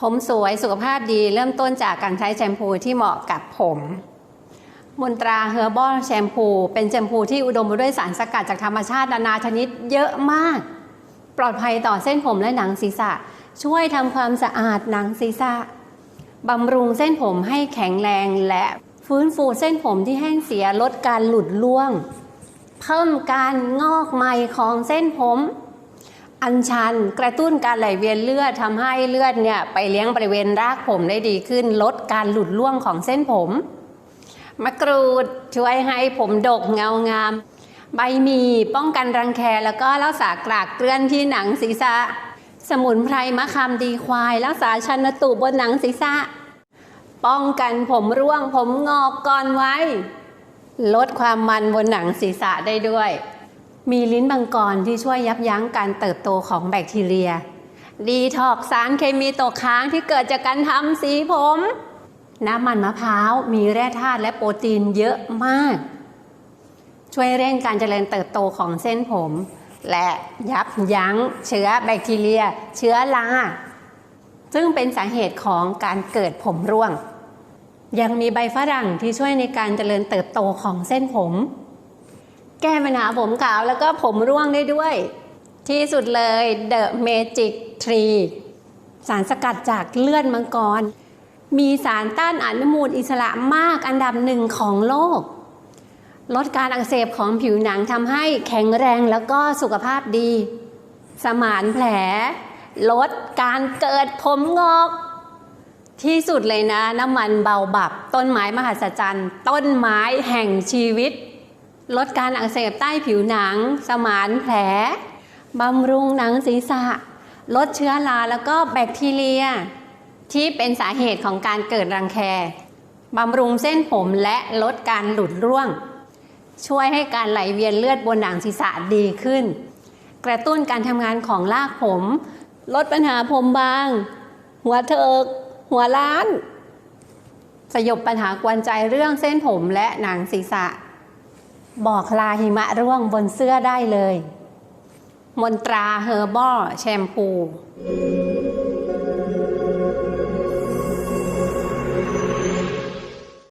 ผมสวยสุขภาพดีเริ่มต้นจากการใช้แชมพูที่เหมาะกับผม มนตราเฮอร์บอลแชมพู เป็นแชมพูที่อุดมไปด้วยสารสกัดจากธรรมชาตินานาชนิดเยอะมาก ปลอดภัยต่อเส้นผมและหนังศีรษะ ช่วยทำความสะอาดหนังศีรษะบำรุงเส้นผมให้แข็งแรงและฟื้นฟูเส้นผมที่แห้งเสียลดการหลุดร่วง เพิ่มการงอกใหม่ของเส้นผม อัญชันกระตุ้นการไหลเวียนเลือดทำให้เลือดเนี่ยไปเลี้ยงบริเวณรากผมได้ดีขึ้น ลดการหลุดร่วงของเส้นผม มะกรูดช่วยให้ผมดกเงางาม ใบมีป้องกันรังแคแล้วก็รักษากรากเกลื่อนที่หนังศีรษะ สมุนไพรมะขามดีควายรักษาชันตุบนหนังศีรษะ ป้องกันผมร่วงผมงอกก่อนไว้ ลดความมันบนหนังศีรษะได้ด้วย มีลิ้นบังกรที่ช่วยยับยั้งการเติบโตของแบคทีเรีย ดีถอกสารเคมีตกค้างที่เกิดจากการทำสีผม น้ำมันมะพร้าวมีแร่ธาตุและโปรตีนเยอะมาก ช่วยเร่งการเจริญเติบโตของเส้นผม และยับยั้งเชื้อแบคทีเรีย เชื้อราซึ่งเป็นสาเหตุของการเกิดผมร่วง ยังมีใบฝรั่งที่ช่วยในการเจริญเติบโตของเส้นผม แก้ปัญหาผมขาวแล้วก็ผมร่วงได้ด้วย ที่สุดเลย The Magic Tree สารสกัดจากเลือดมังกร มีสารต้านอนุมูลอิสระมากอันดับหนึ่งของโลก ลดการอักเสบของผิวหนังทำให้แข็งแรงแล้วก็สุขภาพดี สมานแผล ลดการเกิดผมงอก ที่สุดเลยนะ น้ำมันเบาบับ ต้นไม้มหัศจรรย์ ต้นไม้แห่งชีวิต ลดการอักเสบใต้ผิวหนัง สมานแผลบำรุงหนังศีรษะ ลดเชื้อราแล้วก็แบคทีเรีย ที่เป็นสาเหตุของการเกิดรังแคบำรุงเส้นผมและลดการหลุดร่วง ช่วยให้การไหลเวียนเลือดบนหนังศีรษะดีขึ้น กระตุ้นการทำงานของรากผม ลดปัญหาผมบาง หัวเถิก หัวล้าน สยบปัญหากวนใจเรื่องเส้นผมและหนังศีรษะ บอกลาหิมะร่วงบนเสื้อได้เลย มนตราเฮอร์บอลแชมพู